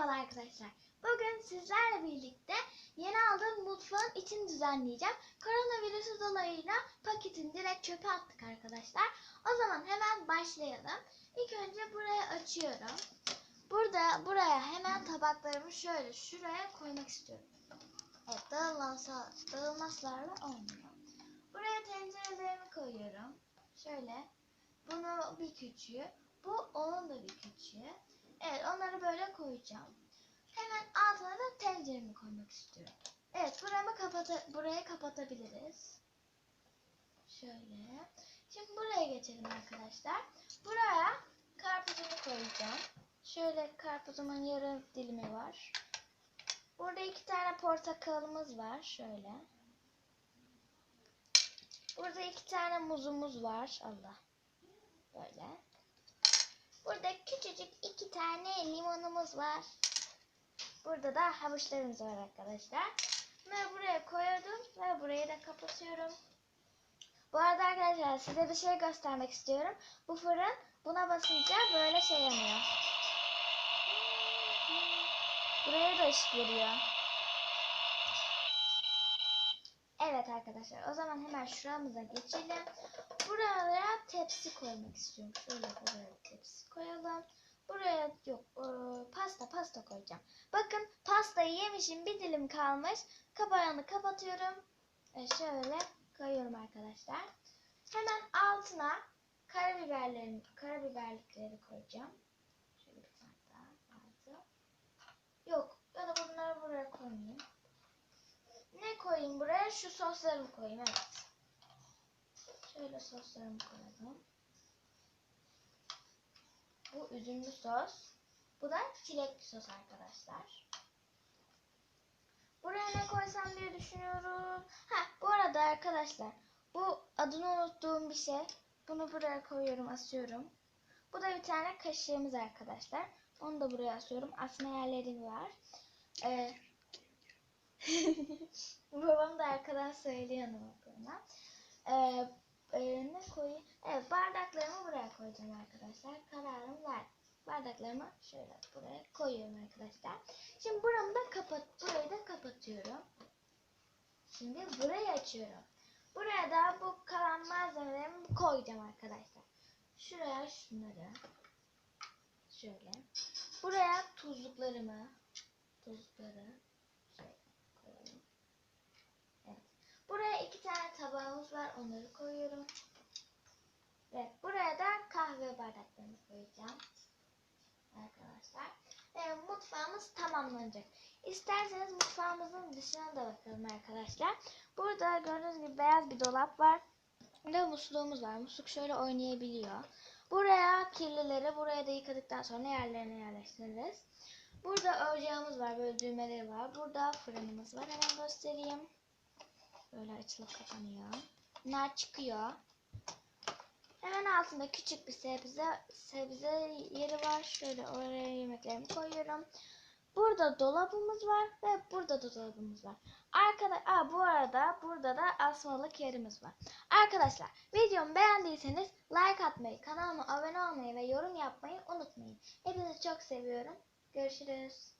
Merhabalar arkadaşlar. Bugün sizlerle birlikte yeni aldığım mutfağın içini düzenleyeceğim. Koronavirüsü dolayıyla paketini direkt çöpe attık arkadaşlar. O zaman hemen başlayalım. İlk önce burayı açıyorum. Burada buraya hemen tabaklarımı şöyle şuraya koymak istiyorum. Evet dağılmazsa, dağılmazlarla olmuyor. Buraya tencerelerimi koyuyorum. Şöyle. Bunu bir küçüğü. Bu onun da bir küçüğü. Evet onları böyle koyacağım. Hemen altına da tenceremi koymak istiyorum. Evet buramı kapata buraya kapatabiliriz. Şöyle. Şimdi buraya geçelim arkadaşlar. Buraya karpuzumu koyacağım. Şöyle karpuzumun yarım dilimi var. Burada iki tane portakalımız var. Şöyle. Burada iki tane muzumuz var. Allah. Böyle. Burada küçücük tane limonumuz var. Burada da havuçlarımız var arkadaşlar. Bunları buraya koyuyordum ve burayı da kapatıyorum. Bu arada arkadaşlar size bir şey göstermek istiyorum. Bu fırın buna basınca böyle şey yanıyor. Buraya da ışık veriyor. Evet arkadaşlar o zaman hemen şuramıza geçelim. Buraya tepsi koymak istiyorum. Şöyle buraya tepsi koyalım. Buraya yok e, pasta pasta koyacağım. Bakın pastayı yemişim bir dilim kalmış. Kapağını kapatıyorum. Ve şöyle koyuyorum arkadaşlar. Hemen altına karabiberlerini, karabiberlikleri koyacağım. Şöyle bir tane daha altı. Yok ya da bunları buraya koymayayım. Ne koyayım buraya? Şu soslarımı koyayım evet. Şöyle soslarımı koyalım. Bu üzümlü sos. Bu da çilekli sos arkadaşlar. Buraya ne koysam diye düşünüyorum. Ha bu arada arkadaşlar bu adını unuttuğum bir şey. Bunu buraya koyuyorum asıyorum. Bu da bir tane kaşığımız arkadaşlar. Onu da buraya asıyorum. Asma yerleri var. Ee, Babam da arkadan söylüyor olduğunu. Ee, e, ne koyayım? Evet bardaklarımı buraya koyacağım arkadaşlar. Kararımı ver. Bardaklarımı şöyle buraya koyuyorum arkadaşlar. Şimdi buramı da kapat, burayı da kapatıyorum. Şimdi burayı açıyorum. Buraya da bu kalan malzemelerimi koyacağım arkadaşlar. Şuraya şunları. Şöyle. Buraya tuzluklarımı. Tuzlukları. Şöyle koyalım. Evet. Buraya iki tane tabağımız var. Onları koyuyorum. Ve buraya da bardaklarını koyacağım. Arkadaşlar. Ve mutfağımız tamamlanacak. İsterseniz mutfağımızın dışına da bakalım arkadaşlar. Burada gördüğünüz gibi beyaz bir dolap var. Bir de musluğumuz var. Musluk şöyle oynayabiliyor. Buraya kirlileri buraya da yıkadıktan sonra yerlerine yerleştiririz. Burada ocağımız var. Böyle düğmeleri var. Burada fırınımız var. Hemen göstereyim. Böyle açılıp kapanıyor. Bunlar çıkıyor. Hemen altında küçük bir sebze sebze yeri var. Şöyle oraya yemeklerimi koyuyorum. Burada dolabımız var ve burada da dolabımız var. Arkada, aa, bu arada burada da asmalık yerimiz var. Arkadaşlar videomu beğendiyseniz like atmayı, kanalıma abone olmayı ve yorum yapmayı unutmayın. Hepinizi çok seviyorum. Görüşürüz.